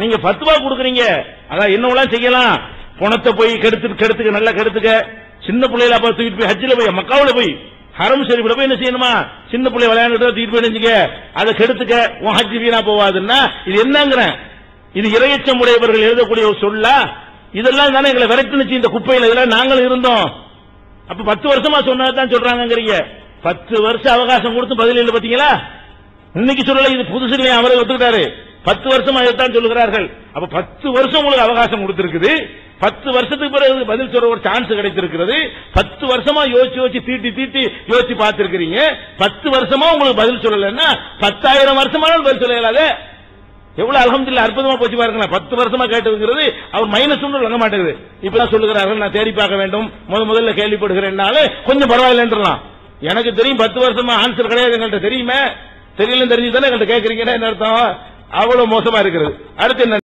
நீங்க பத்துவா கொடுக்குறீங்க. அதான் என்னவெல்லாம் செய்யலாம்? பணத்தை போய் கெடுத்து கெடுத்துக்க நல்லா கெடுத்துக்க. சின்ன பிள்ளையில அப்ப தூக்கிட்டு போய் ஹஜ்ஜில போய் மக்காவில போய் ஹரம் ஷெரீஃப்ல போய் என்ன செய்யணுமா? சின்ன பிள்ளை விளையாண்டுட்டு தூக்கிட்டு போய் நினைச்சுக்க அதை கெடுத்துக்க. உன் ஹஜ்ஜி வீணா போவாதுன்னா இது என்னங்கிறேன். இது இரையச்சம் உடையவர்கள் எழுதக்கூடிய ஒரு சொல்லா. இதெல்லாம் தானே எங்களை விரட்டுனுச்சு இந்த குப்பையில. இதெல்லாம் நாங்களும் இருந்தோம். அப்ப பத்து வருஷமா சொன்னதான் சொல்றாங்கிறீங்க பத்து வருஷம் அவகாசம் கொடுத்து பதில் இல்லை பாத்தீங்களா இன்னைக்கு சொல்லல இது புதுசு இல்லையா அவரே ஒத்துக்கிட்டாரு. பத்து வருஷம் அதைத்தான் சொல்லுகிறார்கள். அப்ப பத்து வருஷம் உங்களுக்கு அவகாசம் கொடுத்திருக்குது. பத்து வருஷத்துக்கு பிறகு பதில் சொல்ற ஒரு சான்ஸ் கிடைத்திருக்கிறது. பத்து வருஷமா யோசிச்சு யோசிச்சு தீட்டி தீட்டி யோசிச்சு பார்த்திருக்கிறீங்க. பத்து வருஷமா உங்களுக்கு பதில் சொல்லலைன்னா பத்தாயிரம் வருஷமானாலும் பதில் சொல்ல இயலாதே எவ்வளவு அலமதுல அற்புதமா போச்சு பாருங்களேன். பத்து வருஷமா கேட்டதுங்கிறது அவர் மைனஸ் ஒன்று விளங்க மாட்டேங்குது. இப்பதான் சொல்லுகிறார்கள். நான் தேடி பார்க்க வேண்டும். முத முதல்ல கேள்விப்படுகிறேன்னாலே கொஞ்சம் பரவாயில்லன்றலாம் எனக்கு தெரியும் பத்து வருஷமா ஆன்சர் கிடையாது எங்கள்கிட்ட தெரியுமே? தெரியலன்னு தெரிஞ்சு தானே எங்கள்கிட்ட கேட்கறீங்கன்னா என்ன அர்த்தம்? அவ்வளவு மோசமா இருக்கிறது. அடுத்து என்ன?